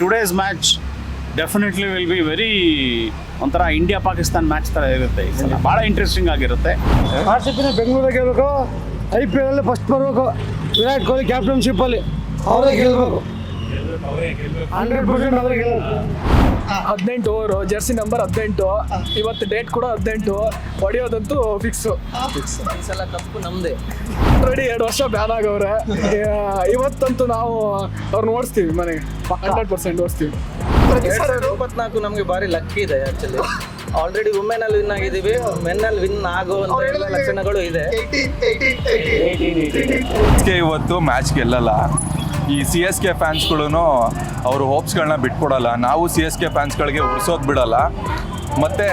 Today's match definitely will be very ಒಂಥರ India Pakistan match ತರ ಇರುತ್ತೆ ಬಹಳ ಭಾಳ ಇಂಟ್ರೆಸ್ಟಿಂಗ್ ಆಗಿರುತ್ತೆ. ಆರ್ ಸಿ ಪಿನ ಬೆಂಗಳೂರಿಗೆ ಗೆಲ್ಲಬೇಕು ಐ ಪಿ ಎಲ್ ಫಸ್ಟ್ ಬರಬೇಕು. ವಿರಾಟ್ ಕೊಹ್ಲಿ ಕ್ಯಾಪ್ಟನ್ಶಿಪ್ ಅಲ್ಲಿ. ಅವರೇ ಗೆಲ್ಲಬೇಕು ಹಂಡ್ರೆಡ್ ಪರ್ಸೆಂಟ್ ಅವರೇ ಗೆಲ್ಲಬೇಕು ಹದಿನೆಂಟು ಓವರು ಜರ್ಸಿ ನಂಬರ್ ಹದಿನೆಂಟು ಇವತ್ತು ಡೇಟ್ ಕೂಡ ಹದಿನೆಂಟು ಹೊಡೆಯೋದಂತೂ ಫಿಕ್ಸ್ ಫಿಕ್ಸ್ ಸಲ ತಪ್ಪು ನಮ್ದೇ ಆಲ್ರೆಡಿ ಎರಡು ವರ್ಷ ಬ್ಯಾನ್ ಆಗವ್ರೆ. ಇವತ್ತಂತೂ ನಾವು ಅವ್ರನ್ನ ಓಡಿಸ್ತೀವಿ ಮನೆಗೆ. ಹಂಡ್ರೆಡ್ ಪರ್ಸೆಂಟ್ ಓಡಿಸ್ತೀವಿ. ಇಪ್ಪತ್ನಾಲ್ಕು ನಮಗೆ ಬಾರಿ ಲಕ್ಕಿ ಇದೆ ಆಕ್ಚುಲಿ ಆಲ್ರೆಡಿ ವುಮೆನ್ ಅಲ್ಲಿ ವಿನ್ ಆಗಿದ್ದೀವಿ ಮೆನ್ ಅಲ್ಲಿ ವಿನ್ ಆಗುವಂತ ಲಕ್ಷಣಗಳು ಇದೆ. ಇವತ್ತು ಮ್ಯಾಚ್ ಗೆಲ್ಲಲ್ಲ. ಈ ಸಿ ಎಸ್ ಕೆ ಫ್ಯಾನ್ಸ್ಗಳು ಅವರು ಹೋಪ್ಸ್ಗಳನ್ನ ಬಿಟ್ಕೊಡಲ್ಲ. ನಾವು ಸಿ ಎಸ್ ಕೆ ಫ್ಯಾನ್ಸ್ಗಳಿಗೆ ಉರ್ಸೋದು ಬಿಡಲ್ಲ. ಮತ್ತೆ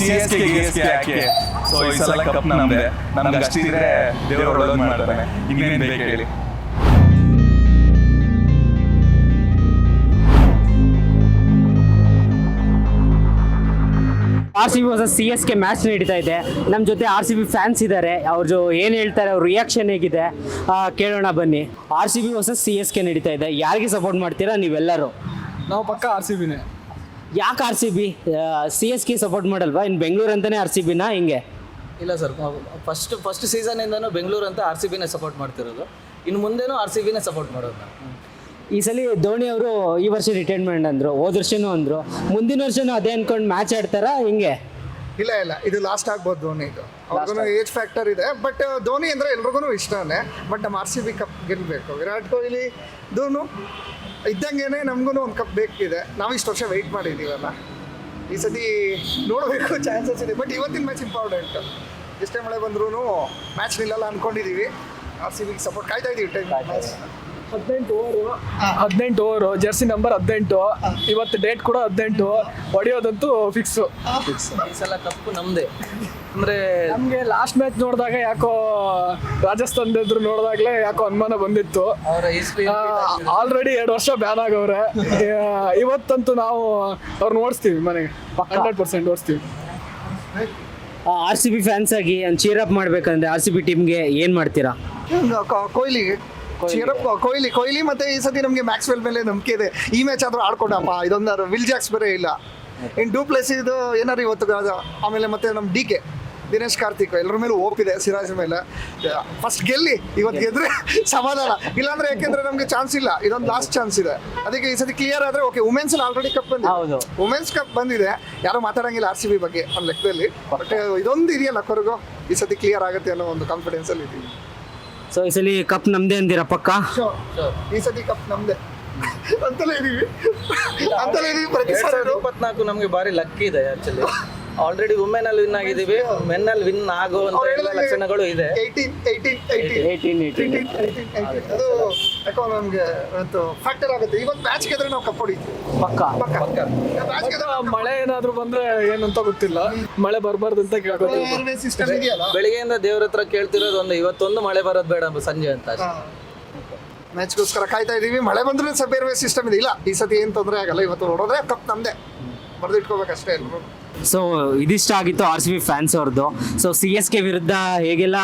ಸಿ ಎಸ್ ಕೆ ಯಾಕೆ? ಸೊ ಈ ಸಲ ಕಪ್ ನಮ್ದೆ. ನಮ್ಗೆ ಅಷ್ಟಿದ್ರೆ ದೇವರು ಒಳ್ಳೇದು ಮಾಡ್ತಾನೆ ಇನ್ನೇನು ಬೇಕು ಹೇಳಿ? ಆರ್ ಸಿ ಬಿ ಹೊಸ ಸಿ ಎಸ್ ಕೆ ಮ್ಯಾಚ್ ನಡೀತಾ ಇದೆ. ನಮ್ಮ ಜೊತೆ ಆರ್ ಸಿ ಬಿ ಫ್ಯಾನ್ಸ್ ಇದ್ದಾರೆ ಅವ್ರು ಏನು ಹೇಳ್ತಾರೆ ಅವ್ರ ರಿಯಾಕ್ಷನ್ ಹೇಗಿದೆ ಕೇಳೋಣ ಬನ್ನಿ. ಆರ್ ಸಿ ಬಿ ಹೊಸ ಸಿ ಎಸ್ ಕೆ ನಡೀತಾ ಇದೆ. ಯಾರಿಗೆ ಸಪೋರ್ಟ್ ಮಾಡ್ತೀರಾ ನೀವೆಲ್ಲರೂ? ನಾವು ಪಕ್ಕ ಆರ್ ಸಿ ಬಿನೇ ಯಾಕೆ R C B C S K support ಮಾಡಲ್ವಾ? ಇನ್ನು ಬೆಂಗಳೂರು ಅಂತಾನೆ ಆರ್ ಸಿ ಬಿನಾ ಹಿಂಗೆ? ಇಲ್ಲ ಸರ್ ಫಸ್ಟ್ ಫಸ್ಟ್ ಸೀಸನ್ ಇಂದನೂ ಬೆಂಗಳೂರು ಅಂತ ಆರ್ ಸಿ ಬಿನೇ ಸಪೋರ್ಟ್ ಮಾಡ್ತಿರೋದು. ಇನ್ನು ಮುಂದೆನೂ ಆರ್ ಸಿ ಬಿನೇ ಸಪೋರ್ಟ್ ಮಾಡೋದು. ಈ ಸಲ ಧೋನಿ ಅವರು ಈ ವರ್ಷ ರಿಟೈರ್ಮೆಂಟ್ ಅಂದರು ಹೋದ ವರ್ಷನೂ ಅಂದರು. ಮುಂದಿನ ವರ್ಷನೂ ಅದೇ ಅನ್ಕೊಂಡು ಮ್ಯಾಚ್ ಆಡ್ತಾರ ಹಿಂಗೆ? ಇಲ್ಲ ಇಲ್ಲ. ಇದು ಲಾಸ್ಟ್ ಆಗ್ಬೋದು ಧೋನಿದು ಅವ್ರಿಗೂ ಏಜ್ ಫ್ಯಾಕ್ಟರ್ ಇದೆ. ಬಟ್ ಧೋನಿ ಅಂದರೆ ಎಲ್ರಿಗೂ ಇಷ್ಟನೇ. ಬಟ್ ನಮ್ಮ ಆರ್ ಸಿ ಬಿ ಕಪ್ ಗೆಲ್ಲಬೇಕು ವಿರಾಟ್ ಕೊಹ್ಲಿ ಧೋನು ಇದ್ದಂಗೆನೆ ನಮಗೂ ಒಂದು ಕಪ್ ಬೇಕಿದೆ. ನಾವು ಇಷ್ಟು ವರ್ಷ ವೆಯ್ಟ್ ಮಾಡಿದ್ದೀವಲ್ಲ ಈ ಸತಿ ನೋಡಬೇಕು ಚಾನ್ಸಸ್ ಇದೆ. ಬಟ್ ಇವತ್ತಿನ ಮ್ಯಾಚ್ ಇಂಪಾರ್ಟೆಂಟ್ ಎಷ್ಟೇ ಮಳೆ ಬಂದ್ರೂ ಮ್ಯಾಚ್ ನಿಲ್ಲಲ್ಲ ಅಂದ್ಕೊಂಡಿದ್ದೀವಿ ಆರ್ ಸಿ ಬಿ ಸಪೋರ್ಟ್ ಕಾಯ್ತಾ ಇದ್ದೀವಿ ಟೈಮ್ ಮ್ಯಾಚ್ ಹದಿನೆಂಟು ಓವರು ಹದಿನೆಂಟು ಓವರು ಜರ್ಸಿ ನಂಬರ್ ಹದಿನೆಂಟು. ಇವತ್ತು ಡೇಟ್ ಕೂಡ ಹದಿನೆಂಟು. ಹೊಡೆಯೋದಂತೂ ಫಿಕ್ಸ್ ಈ ಸಲ ಕಪ್ಪು ನಮ್ದೇ. ಅಂದ್ರೆ ನಮಗೆ ಲಾಸ್ಟ್ ಮ್ಯಾಚ್ ನೋಡಿದಾಗ ಯಾಕೋ ರಾಜಸ್ಥಾನ್ ಎದುರು ನೋಡಿದಾಗ್ಲೇ ಯಾಕೋ ಅನುಮಾನ ಬಂದಿತ್ತು. ಅವರ ಹಿಸ್ಟ್ರಿ ಆಲ್ರೆಡಿ ಎರಡು ವರ್ಷ ಬ್ಯಾನ್ ಆಗವ್ರೆ. ಇವತ್ತಂತೂ ನಾವು ಅವ್ರನ್ನ ಓಡಿಸ್ತೀವಿ ಮನೆಗೆ. ಹಂಡ್ರೆಡ್ ಪರ್ಸೆಂಟ್ ಓಡಿಸ್ತೀವಿ. ಆರ್ ಸಿ ಬಿ ಫ್ಯಾನ್ಸ್ ಆಗಿ ಚೀರ್ ಅಪ್ ಮಾಡ್ಬೇಕಂದ್ರೆ ಆರ್ ಸಿ ಬಿ ಟೀಮ್ಗೆ ಏನು ಮಾಡ್ತೀರಾ? ಕೊಹ್ಲಿಗೆ? ಚೀರಪ್ ಕೊಹ್ಲಿ ಕೊಹ್ಲಿ ಮತ್ತೆ ಈ ಸತಿ ನಮಗೆ ಮ್ಯಾಕ್ಸ್ವೆಲ್ ಮೇಲೆ ನಂಬಿಕೆ ಇದೆ. ಈ ಮ್ಯಾಚ್ ಆದ್ರೂ ಆಡ್ಕೊಂಡಪ್ಪ. ಇದೊಂದು ವಿಲ್ ಜಾಕ್ಸ್ ಬೇರೆ ಇಲ್ಲ. ಇನ್ ಡೂ ಪ್ಲೇಸ್ ಇದು ಏನಾರು ಇವತ್ತು ಆಮೇಲೆ ಮತ್ತೆ ನಮ್ಮ ಡಿ ಕೆ ದಿನೇಶ್ ಕಾರ್ತಿಕ್ ಎಲ್ಲರ ಮೇಲೂ ಓಪಿದೆ ಸಿರಾಜ್ ಮೇಲೆ. ಫಸ್ಟ್ ಗೆಲ್ಲಿ ಇವತ್ತು ಗೆದ್ರೆ ಸಮಾಧಾನ. ಇಲ್ಲಾಂದ್ರೆ ಯಾಕೆಂದ್ರೆ ನಮಗೆ ಚಾನ್ಸ್ ಇಲ್ಲ. ಇದೊಂದು ಲಾಸ್ಟ್ ಚಾನ್ಸ್ ಇದೆ. ಅದಕ್ಕೆ ಈ ಸತಿ ಕ್ಲಿಯರ್ ಆದ್ರೆ ಓಕೆ ವುಮೆನ್ಸ್ ಆಲ್ರೆಡಿ ಕಪ್ ಬಂದಿದೆ. ವುಮೆನ್ಸ್ ಕಪ್ ಬಂದಿದೆ. ಯಾರು ಮಾತಾಡಂಗಿಲ್ಲ ಆರ್ ಸಿ ಬಿ ಬಗ್ಗೆ ಒಂದು ಲೆಕ್ಕದಲ್ಲಿ ಬಟ್ ಇದೊಂದು ಇದೆಯಲ್ಲ ಕೊರಗು? ಈ ಸತಿ ಕ್ಲಿಯರ್ ಆಗುತ್ತೆ ಅನ್ನೋ ಒಂದು ಕಾನ್ಫಿಡೆನ್ಸ್ ಅಲ್ಲಿ ಇದ್ದೀವಿ ಸೊ ಈ ಸಲ ಕಪ್ ನಮ್ದೇ ಅಂದಿರ ಪಕ್ಕ. ಈ ಸತಿ ಕಪ್ ನಮ್ದೆ. ಅಂತಲೇ ಇದೀವಿ. ಅಂತಲೇ ಇದೀವಿ ಪ್ರತಿ ಸಲ ಸಾವಿರದ ಇಪ್ಪತ್ನಾಲ್ಕು ನಮಗೆ ಬಾರಿ ಲಕ್ಕಿ ಇದೆ ಆಕ್ಚುಲಿ ಆಲ್ರೆಡಿ ವುಮೆನ್ ಅಲ್ಲಿ ವಿನ್ ಆಗಿದ್ದೀವಿ. ಮೆನ್ ಅಲ್ಲಿ ವಿನ್ ಆಗುವಂತ ಎಲ್ಲ ಲಕ್ಷಣಗಳು ಇದೆ. Eighteen eighteen eighteen eighteen eighteen ಅದು ಯಾಕೋ ನಮ್ಗೆ ಒಂದು ಫ್ಯಾಕ್ಟರ್ ಆಗುತ್ತೆ. ಇವತ್ತು ಮ್ಯಾಚ್ ಗೆದ್ರೆ ನಾವು ಕಪ್ ಹೊಡಿತೀವಿ. ಪಕ್ಕ? ಮಳೆ ಏನಾದ್ರು ಬಂದ್ರೆ ಏನಂತ ಗೊತ್ತಿಲ್ಲ. ಮಳೆ ಬರಬಾರ್ದು ಅಂತ ಕೇಳ್ಕೊತೀವಿ. ಸಿಸ್ಟಮ್ ಇದೆಯಲ್ಲ? ಬೆಳಿಗ್ಗೆಯಿಂದ ದೇವ್ರ ಹತ್ರ ಕೇಳ್ತಿರೋದು ಒಂದು ಇವತ್ತೊಂದು ಮಳೆ ಬರೋದು ಬೇಡ ಸಂಜೆ ಅಂತ. ಮ್ಯಾಚ್ಗೋಸ್ಕರ ಕಾಯ್ತಾ ಇದೀವಿ. ಮಳೆ ಬಂದ್ರೆ ಬೇರೆ ಸಿಸ್ಟಮ್ ಇದೆ. ಇಲ್ಲ ಈ ಸತಿ ಏನು ತೊಂದರೆ ಆಗಲ್ಲ. ಇವತ್ತು ನೋಡೋದ್ರೆ ಕಪ್ ನಮ್ದೆ. ಬರ್ದಿಟ್ಕೋಬೇಕಷ್ಟೇ ಎಲ್ಲರೂ. ಸೊ ಇದಿಷ್ಟ ಆಗಿತ್ತು ಆರ್ ಸಿ ಬಿ ಫ್ಯಾನ್ಸ್ ಅವ್ರದ್ದು ಸೊ ಸಿ ಎಸ್ ಕೆ ವಿರುದ್ಧ ಹೇಗೆಲ್ಲ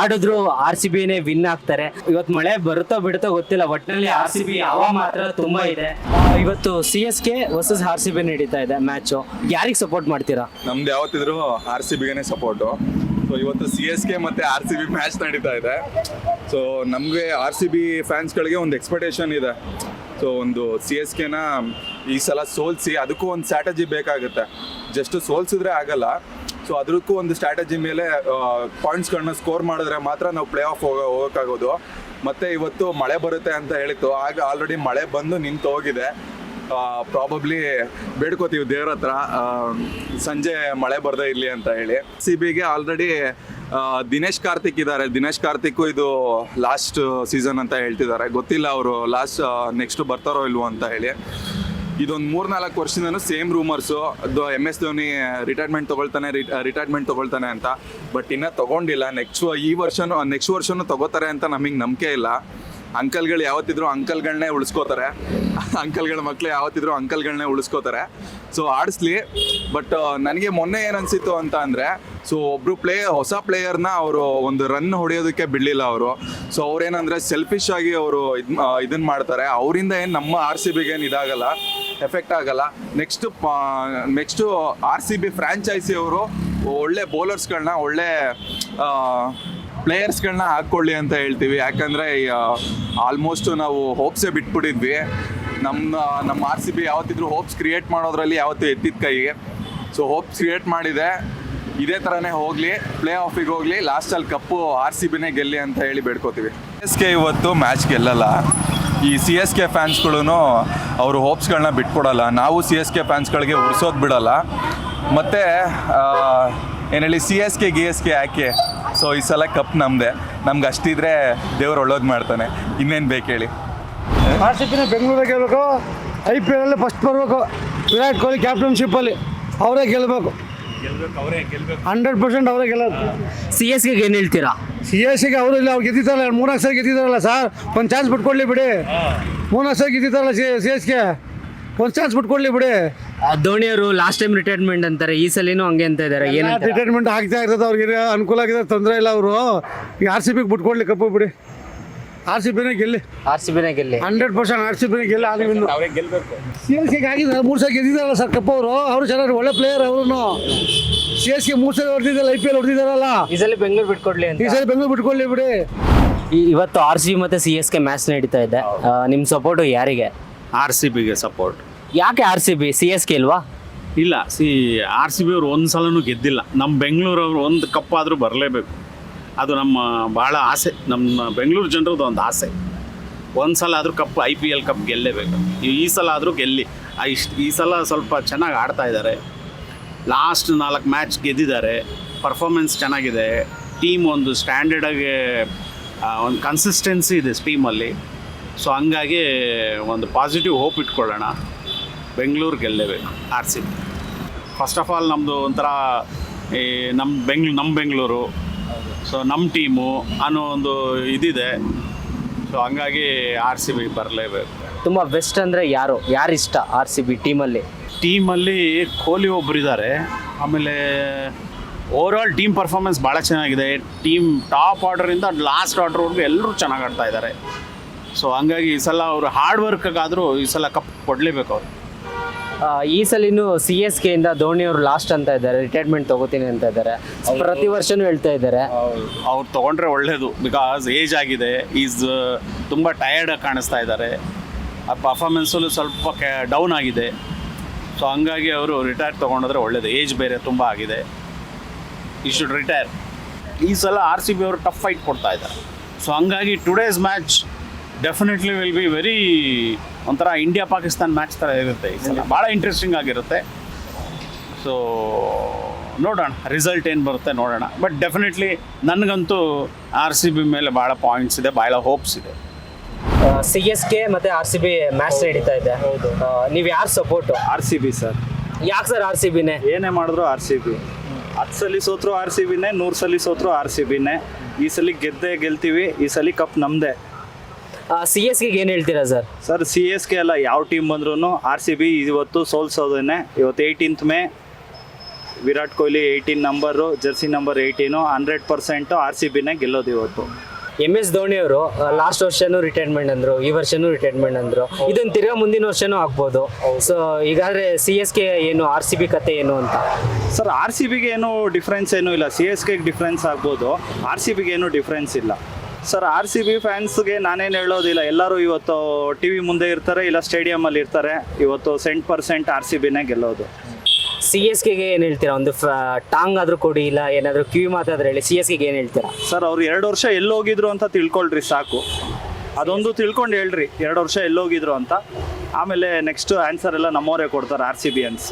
ಆಡಿದ್ರು ಆರ್ ಸಿ ಬಿನೇ ವಿನ್ ಆಗ್ತಾರೆ. ಇವತ್ತು ಮಳೆ ಬರುತ್ತೋ ಬಿಡುತ್ತೋ ಗೊತ್ತಿಲ್ಲ. ಒಟ್ಟಿನಲ್ಲಿ ಆರ್ ಸಿ ಬಿ ಯಾವ ಮಾತ್ರ ತುಂಬಾ ಇದೆ. ಇವತ್ತು C S K versus R C B ನಡೀತಾ ಇದೆ ಮ್ಯಾಚು ಯಾರಿಗೆ ಸಪೋರ್ಟ್ ಮಾಡ್ತೀರಾ? ನಮ್ದು ಯಾವತ್ತಿದ್ರು ಆರ್ ಸಿ ಬಿಗೆ ಸಪೋರ್ಟು ಸೊ ಇವತ್ತು ಸಿ ಎಸ್ ಕೆ ಮತ್ತು ಆರ್ ಸಿ ಬಿ ಮ್ಯಾಚ್ ನಡೀತಾ ಇದೆ. ಸೊ ನಮಗೆ ಆರ್ ಸಿ ಬಿ ಫ್ಯಾನ್ಸ್ಗಳಿಗೆ ಒಂದು ಎಕ್ಸ್ಪೆಕ್ಟೇಷನ್ ಇದೆ. ಸೊ ಒಂದು ಸಿ ಎಸ್ ಕೆನ ಈ ಸಲ ಸೋಲ್ಸಿ ಅದಕ್ಕೂ ಒಂದು ಸ್ಟ್ರಾಟಜಿ ಬೇಕಾಗುತ್ತೆ. ಜಸ್ಟ್ ಸೋಲ್ಸಿದ್ರೆ ಆಗಲ್ಲ. ಸೊ ಅದಕ್ಕೂ ಒಂದು ಸ್ಟ್ರಾಟಜಿ ಮೇಲೆ ಪಾಯಿಂಟ್ಸ್ಗಳನ್ನ ಸ್ಕೋರ್ ಮಾಡಿದ್ರೆ ಮಾತ್ರ ನಾವು ಪ್ಲೇ ಆಫ್ ಹೋಗ, ಹೋಗೋಕ್ಕಾಗೋದು. ಮತ್ತು ಇವತ್ತು ಮಳೆ ಬರುತ್ತೆ ಅಂತ ಹೇಳಿತ್ತು. ಆಗ ಆಲ್ರೆಡಿ ಮಳೆ ಬಂದು ನಿಂತು ಹೋಗಿದೆ ಪ್ರಾಬಬ್ಲಿ ಬೇಡ್ಕೋತೀವಿ ದೇವ್ರ ಹತ್ರ. ಸಂಜೆ ಮಳೆ ಬರದೇ ಇರಲಿ ಅಂತ ಹೇಳಿ. ಸಿ ಬಿಗೆ ಆಲ್ರೆಡಿ ದಿನೇಶ್ ಕಾರ್ತಿಕ್ ಇದ್ದಾರೆ ದಿನೇಶ್ ಕಾರ್ತಿಕ್ ಇದು ಲಾಸ್ಟ್ ಸೀಸನ್ ಅಂತ ಹೇಳ್ತಿದ್ದಾರೆ ಗೊತ್ತಿಲ್ಲ ಅವರು ಲಾಸ್ಟ್ ನೆಕ್ಸ್ಟ್ ಬರ್ತಾರೋ ಇಲ್ವೋ ಅಂತ ಹೇಳಿ. ಇದೊಂದು ಮೂರ್ನಾಲ್ಕು ವರ್ಷದಿಂದ ಸೇಮ್ ರೂಮರ್ಸು ಅದು ಎಂ ಎಸ್ ಧೋನಿ ರಿಟೈರ್ಮೆಂಟ್ ತೊಗೊಳ್ತಾನೆ ರಿಟೈರ್ಮೆಂಟ್ ತಗೊಳ್ತಾನೆ ಅಂತ. ಬಟ್ ಇನ್ನೂ ತಗೊಂಡಿಲ್ಲ. ನೆಕ್ಸ್ಟ್ ಈ ವರ್ಷನು ನೆಕ್ಸ್ಟ್ ವರ್ಷನು ತಗೋತಾರೆ ಅಂತ ನಮಗೆ ನಂಬಿಕೆ ಇಲ್ಲ. ಅಂಕಲ್ಗಳು ಯಾವತ್ತಿದ್ರು ಅಂಕಲ್ಗಳನ್ನೇ ಉಳಿಸ್ಕೋತಾರೆ. ಅಂಕಲ್ಗಳ ಮಕ್ಕಳು ಯಾವತ್ತಿದ್ರು ಅಂಕಲ್ಗಳನ್ನೇ ಉಳಿಸ್ಕೋತಾರೆ. ಸೊ ಆಡಿಸ್ಲಿ. ಬಟ್ ನನಗೆ ಮೊನ್ನೆ ಏನನ್ಸಿತ್ತು ಅಂತ ಅಂದರೆ ಸೊ ಒಬ್ಬರು ಪ್ಲೇ, ಹೊಸ ಪ್ಲೇಯರ್ನ ಅವರು ಒಂದು ರನ್ ಹೊಡೆಯೋದಕ್ಕೆ ಬಿಡಲಿಲ್ಲ ಅವರು. ಸೊ ಅವ್ರೇನಂದರೆ ಸೆಲ್ಫಿಶ್ ಆಗಿ ಅವರು ಇದು ಇದನ್ನು ಮಾಡ್ತಾರೆ. ಅವರಿಂದ ಏನು ನಮ್ಮ ಆರ್ ಸಿ ಬಿಗೆ ಏನು ಇದಾಗಲ್ಲ ಎಫೆಕ್ಟ್ ಆಗಲ್ಲ. Next next R C B franchise ಅವರು ಒಳ್ಳೆ ಬೌಲರ್ಸ್ಗಳನ್ನ ಒಳ್ಳೆ ಪ್ಲೇಯರ್ಸ್ಗಳನ್ನ ಹಾಕ್ಕೊಳ್ಳಿ ಅಂತ ಹೇಳ್ತೀವಿ. ಯಾಕಂದರೆ ಆಲ್ಮೋಸ್ಟ್ ನಾವು ಹೋಪ್ಸೇ ಬಿಟ್ಬಿಟ್ಟಿದ್ವಿ. ನಮ್ಮ ನಮ್ಮ ಆರ್ ಸಿ ಬಿ ಯಾವತ್ತಿದ್ರು ಹೋಪ್ಸ್ ಕ್ರಿಯೇಟ್ ಮಾಡೋದ್ರಲ್ಲಿ ಯಾವತ್ತೂ ಎತ್ತಿದ ಕೈಗೆ ಸೊ ಹೋಪ್ಸ್ ಕ್ರಿಯೇಟ್ ಮಾಡಿದೆ. ಇದೇ ಥರನೇ ಹೋಗಲಿ ಪ್ಲೇ ಆಫಿಗೆ ಹೋಗಲಿ ಲಾಸ್ಟಲ್ಲಿ ಕಪ್ಪು ಆರ್ ಸಿ ಬಿನೇ ಗೆಲ್ಲಿ ಅಂತ ಹೇಳಿ ಬೇಡ್ಕೋತೀವಿ. ಎಸ್ ಕೆ ಇವತ್ತು ಮ್ಯಾಚ್ ಗೆಲ್ಲಲ್ಲ. ಈ ಸಿ ಎಸ್ ಕೆ ಫ್ಯಾನ್ಸ್ಗಳು ಅವರು ಹೋಪ್ಸ್ಗಳನ್ನ ಬಿಟ್ಕೊಡಲ್ಲ. ನಾವು ಸಿ ಎಸ್ ಕೆ ಫ್ಯಾನ್ಸ್ಗಳಿಗೆ ಉರ್ಸೋದು ಬಿಡಲ್ಲ. ಮತ್ತು ಏನು ಹೇಳಿ ಸಿ ಎಸ್ ಕೆ ಗಿ ಎಸ್ ಕೆ ಯಾಕೆ? ಸೊ ಈ ಸಲ ಕಪ್ ನಮ್ಮದೇ ನಮ್ಗೆ ಅಷ್ಟಿದ್ರೆ ದೇವ್ರು ಒಳ್ಳೋದು ಮಾಡ್ತಾನೆ. ಇನ್ನೇನು ಬೇಕು ಹೇಳಿ? ಆರ್ ಸಿ ಪಿನ ಬೆಂಗಳೂರಿಗೆ ಗೆಲ್ಲಬೇಕು ಐ ಪಿ ಎಲ್ ಫಸ್ಟ್ ಬರಬೇಕು. ವಿರಾಟ್ ಕೊಹ್ಲಿ ಕ್ಯಾಪ್ಟನ್ಶಿಪ್ಪಲ್ಲಿ ಅವರೇ ಗೆಲ್ಲಬೇಕು ಹಂಡ್ರೆಡ್ ಪರ್ಸೆಂಟ್ ಅವರೇ ಗೆಲ್ಲೋದು. ಸಿ ಎಸ್ಗೆ ಏನು ಹೇಳ್ತೀರಾ? ಸಿ ಎಸ್ ಸಿಗೆ ಅವರು ಇಲ್ಲ ಅವ್ರು ಗೆದ್ದಿದ್ದಾರಲ್ಲ ಮೂರ್ನಾಲ್ಕು ಸರಿ ಗೆದ್ದಿದ್ದಾರಲ್ಲ ಸರ್ ಒಂದು ಚಾನ್ಸ್ ಬಿಟ್ಕೊಡ್ಲಿ ಬಿಡಿ. ಮೂರ್ನಾಲ್ಕು ಸರಿ ಗೆದ್ದಿದ್ದಾರಲ್ಲ ಸಿ ಸಿ ಎಸ್ಗೆ ಒಂದು ಚಾನ್ಸ್ ಬಿಟ್ಕೊಡ್ಲಿ ಬಿಡಿ. ಧೋನಿ ಅವರು ಲಾಸ್ಟ್ ಟೈಮ್ ರಿಟೈರ್ಮೆಂಟ್ ಅಂತಾರೆ ಈ ಸಲಿನೂ ಹಂಗೆ ಅಂತ ಇದ್ದಾರೆ ಏನು ರಿಟೈರ್ಮೆಂಟ್ ಆಗ್ತಾ ಇರ್ತದೆ ಅವ್ರಿಗೆ ಅನುಕೂಲ ಆಗಿದೆ ತೊಂದರೆ ಇಲ್ಲ ಅವರು. ಈಗ ಆರ್ ಸಿ ಬಿಗೆ ಬಿಟ್ಕೊಡ್ಲಿ ಕಪ್ಪು ಬಿಡಿ. ಆರ್ ಸಿ ಬಿನೇ ಗೆಲ್ಲಿ. ಆರ್ ಸಿ ಬಿನೇ ಗೆಲ್ಲಿ. ಹಂಡ್ರೆಡ್ ಪರ್ಸೆಂಟ್ ಆರ್ ಸಿ ಬಿನೇ ಗೆಲ್ಲ ಗೆಲ್ಲಬೇಕು ಸಿ ಎಲ್ಗೆ ಆಗಿದೆ ಮೂರು ಸಲ ಗೆದ್ದಿದ್ದಾರಲ್ಲ ಸರ್ ಕಪ್ಪು ಅವರು? ಅವರು ಚೆನ್ನಾಗಿ ಒಳ್ಳೆ ಪ್ಲೇಯರ್ ಅವರು ಸಿ ಎಸ್ ಕೆ ಮೂರು ಸಲ ಹೊಡೆದಿದ್ದಾರೆ ಐ ಪಿ ಎಲ್ ಹೊಡೆದಿದ್ದಾರಲ್ಲ. ಈ ಸಲ ಬೆಂಗಳೂರು ಬಿಟ್ಕೊಡ್ಲಿ ಅಂತ. ಈ ಸಲ ಬೆಂಗಳೂರು ಬಿಟ್ಕೊಳ್ಳಿ ಬಿಡಿ. ಇವತ್ತು ಆರ್ ಸಿ ಮತ್ತು ಸಿ ಎಸ್ ಕೆ ಮ್ಯಾಚ್ ನಡೀತಾ ಇದೆ. ನಿಮ್ಮ ನಿಮ್ ಸಪೋರ್ಟು ಯಾರಿಗೆ? ಆರ್ ಸಿ ಬಿಗೆ ಸಪೋರ್ಟ್ ಯಾಕೆ R C B C S K ಇಲ್ವಾ ಇಲ್ಲ, ಸಿ ಆರ್ ಸಿ ಬಿ ಅವ್ರು ಒಂದು ಸಲನೂ ಗೆದ್ದಿಲ್ಲ. ನಮ್ಮ ಬೆಂಗಳೂರವ್ರು ಒಂದು ಕಪ್ ಆದರೂ ಬರಲೇಬೇಕು. ಅದು ನಮ್ಮ ಭಾಳ ಆಸೆ. ನಮ್ಮ ಬೆಂಗಳೂರು ಜನರದ್ದು ಒಂದು ಆಸೆ. ಒಂದು ಸಲ ಆದರೂ cup I P L cup ಗೆಲ್ಲೇಬೇಕು. ಈ ಸಲ ಆದರೂ ಗೆಲ್ಲಿ. ಇಷ್ಟು, ಈ ಸಲ ಸ್ವಲ್ಪ ಚೆನ್ನಾಗಿ ಆಡ್ತಾ ಇದ್ದಾರೆ ಲಾಸ್ಟ್ ನಾಲ್ಕು ಮ್ಯಾಚ್ ಗೆದ್ದಿದ್ದಾರೆ. ಪರ್ಫಾರ್ಮೆನ್ಸ್ ಚೆನ್ನಾಗಿದೆ. ಟೀಮ್ ಒಂದು ಸ್ಟ್ಯಾಂಡರ್ಡಾಗಿ ಒಂದು ಕನ್ಸಿಸ್ಟೆನ್ಸಿ ಇದೆ ಟೀಮಲ್ಲಿ ಸೊ ಹಂಗಾಗಿ ಒಂದು ಪಾಸಿಟಿವ್ ಹೋಪ್ ಇಟ್ಕೊಳ್ಳೋಣ. Bengaluru ಗೆಲ್ಲೇಬೇಕು R C first of all ನಮ್ಮದು ಒಂಥರ ಈ ನಮ್ಮ ಬೆಂಗ್ ನಮ್ಮ ಬೆಂಗಳೂರು. ಸೊ ನಮ್ಮ ಟೀಮು ಅನ್ನೋ ಒಂದು ಇದಿದೆ. ಸೊ ಹಂಗಾಗಿ ಆರ್ ಸಿ ಬಿ ಬರಲೇಬೇಕು. ತುಂಬ ಬೆಸ್ಟ್ ಅಂದರೆ ಯಾರು? ಯಾರು ಇಷ್ಟ ಆರ್ ಸಿ ಬಿ ಟೀಮಲ್ಲಿ? ಟೀಮಲ್ಲಿ ಕೊಹ್ಲಿ ಒಬ್ಬರಿದ್ದಾರೆ ಆಮೇಲೆ ಓವರ್ ಆಲ್ ಟೀಮ್ ಪರ್ಫಾರ್ಮೆನ್ಸ್ ಭಾಳ ಚೆನ್ನಾಗಿದೆ. ಟೀಮ್ ಟಾಪ್ ಆರ್ಡರಿಂದ ಲಾಸ್ಟ್ ಆರ್ಡರ್ವರೆಗೂ ಎಲ್ಲರೂ ಚೆನ್ನಾಗಿ ಆಡ್ತಾ ಇದ್ದಾರೆ ಸೊ ಹಂಗಾಗಿ ಈ ಸಲ ಅವರು ಹಾರ್ಡ್ ವರ್ಕ್ಗಾದರೂ ಈ ಸಲ ಕಪ್ ಕೊಡಲೇಬೇಕು ಅವರು. ಈ ಸಲಿನೂ ಸಿ ಎಸ್ ಕೆ ಇಂದ ಧೋನಿ ಅವರು ಲಾಸ್ಟ್ ಅಂತ ಇದ್ದಾರೆ ರಿಟೈರ್ಮೆಂಟ್ ತಗೋತೀನಿ ಅಂತ ಇದ್ದಾರೆ. ಪ್ರತಿ ವರ್ಷನೂ ಹೇಳ್ತಾ ಇದ್ದಾರೆ. ಅವ್ರು ತಗೊಂಡ್ರೆ ಒಳ್ಳೇದು ಬಿಕಾಸ್ ಏಜ್ ಆಗಿದೆ ಈಸ್ ತುಂಬ ಟಯರ್ಡಾಗಿ ಕಾಣಿಸ್ತಾ ಇದ್ದಾರೆ. ಆ ಪರ್ಫಾರ್ಮೆನ್ಸಲ್ಲೂ ಸ್ವಲ್ಪ ಡೌನ್ ಆಗಿದೆ. ಸೊ ಹಂಗಾಗಿ ಅವರು ರಿಟೈರ್ ತೊಗೊಂಡಿದ್ರೆ ಒಳ್ಳೇದು ಏಜ್ ಬೇರೆ ತುಂಬ ಆಗಿದೆ. ಈ ಶುಡ್ ರಿಟೈರ್ ಈ ಸಲ ಆರ್ ಸಿ ಬಿ ಅವರು ಟಫ್ ಫೈಟ್ ಕೊಡ್ತಾ ಇದ್ದಾರೆ. ಸೊ ಹಂಗಾಗಿ today's match definitely will be very ಒಂಥರ ಇಂಡಿಯಾ ಪಾಕಿಸ್ತಾನ್ ಮ್ಯಾಚ್ ಥರ ಇರುತ್ತೆ ಈ ಸಲ. ಭಾಳ ಇಂಟ್ರೆಸ್ಟಿಂಗ್ ಆಗಿರುತ್ತೆ. ಸೊ ನೋಡೋಣ. ರಿಸಲ್ಟ್ ಏನು ಬರುತ್ತೆ ನೋಡೋಣ. ಬಟ್ ಡೆಫಿನೆಟ್ಲಿ ನನಗಂತೂ ಆರ್ ಸಿ ಬಿ ಮೇಲೆ ಭಾಳ ಪಾಯಿಂಟ್ಸ್ ಇದೆ ಭಾಳ ಹೋಪ್ಸ್ ಇದೆ. ಸಿ ಎಸ್ ಕೆ ಮತ್ತೆ ಆರ್ ಸಿ ಬಿ ಮ್ಯಾಚ್ ನಡೀತಾ ಇದೆ. ಹೌದು. ನೀವು ಯಾರು support R C B sir. ಯಾಕೆ ಸರ್ ಆರ್ ಸಿ ಬಿನೇ ಏನೇ ಮಾಡಿದ್ರು ಆರ್ ಸಿ ಬಿ ಹತ್ತು ಸಲ ಸೋತ್ರು ಆರ್ ಸಿ ಬಿನೇ ನೂರು ಸಲ ಸೋತ್ರು ಆರ್ ಸಿ ಬಿನೇ ಈ ಸಲ ಗೆದ್ದೇ ಗೆಲ್ತೀವಿ ಈ ಸಲ ಕಪ್ ನಮ್ಮದೇ ಸಿ ಎಸ್ಗೆ ಏನು ಹೇಳ್ತೀರಾ sir sir C S K ಎಲ್ಲ ಯಾವ ಟೀಮ್ ಬಂದ್ರೂ ಆರ್ ಸಿ ಬಿ ಇವತ್ತು ಸೋಲ್ಸೋದೇನೆ ಇವತ್ತು eighteenth May Virat Kohli eighteen number jersey number eighteen hundred percent R C ಬಿನೇ ಗೆಲ್ಲೋದು ಇವತ್ತು. ಎಂ ಎಸ್ ಧೋನಿ ಅವರು ಲಾಸ್ಟ್ ವರ್ಷನೂ ರಿಟೈರ್ಮೆಂಟ್ ಅಂದ್ರು ಈ ವರ್ಷನೂ ರಿಟೈರ್ಮೆಂಟ್ ಅಂದ್ರು. ಇದನ್ನು ತಿರ್ಗಾ ಮುಂದಿನ ವರ್ಷನೂ ಆಗ್ಬೋದು. ಸೊ ಈಗಾದ್ರೆ ಸಿ ಎಸ್ ಕೆ ಏನು ಆರ್ ಸಿ ಬಿ ಕತೆ ಏನು ಅಂತ? ಸರ್ ಆರ್ ಸಿ ಬಿಗೆ ಏನು ಡಿಫ್ರೆನ್ಸ್ ಏನೂ ಇಲ್ಲ. ಸಿ ಎಸ್ ಕೆಗೆ ಡಿಫ್ರೆನ್ಸ್ ಆಗ್ಬೋದು. ಆರ್ ಸಿ ಬಿಗೆ ಏನು ಡಿಫ್ರೆನ್ಸ್ ಇಲ್ಲ. ಸರ್ ಆರ್ ಸಿ ಬಿ ಫ್ಯಾನ್ಸ್ಗೆ ನಾನೇನು ಹೇಳೋದಿಲ್ಲ. ಎಲ್ಲರೂ ಇವತ್ತು ಟಿ ವಿ ಮುಂದೆ ಇರ್ತಾರೆ ಇಲ್ಲ ಸ್ಟೇಡಿಯಮಲ್ಲಿ ಇರ್ತಾರೆ. ಇವತ್ತು ಸೆಂಟ್ ಪರ್ಸೆಂಟ್ ಆರ್ ಸಿ ಬಿನೇ ಗೆಲ್ಲೋದು. ಸಿ ಎಸ್ ಕೆಗೆ ಏನು ಹೇಳ್ತೀರಾ? ಒಂದು ಟಾಂಗ್ ಆದರೂ ಕೊಡಿ ಇಲ್ಲ ಏನಾದರೂ ಕಿವಿ ಮಾತಾದ್ರೆ ಹೇಳಿ. ಸಿ ಎಸ್ ಕೆಗೆ ಏನು ಹೇಳ್ತೀರಾ? ಸರ್ ಅವ್ರು ಎರಡು ವರ್ಷ ಎಲ್ಲೋಗಿದ್ರು ಅಂತ ತಿಳ್ಕೊಳ್ರಿ ಸಾಕು. ಅದೊಂದು ತಿಳ್ಕೊಂಡು ಹೇಳ್ರಿ ಎರಡು ವರ್ಷ ಎಲ್ಲೋಗಿದ್ರು ಅಂತ. ಆಮೇಲೆ ನೆಕ್ಸ್ಟ್ ಆನ್ಸರ್ ಎಲ್ಲ ನಮ್ಮವರೇ ಕೊಡ್ತಾರೆ ಆರ್ ಸಿ ಬಿ ಅನ್ಸ್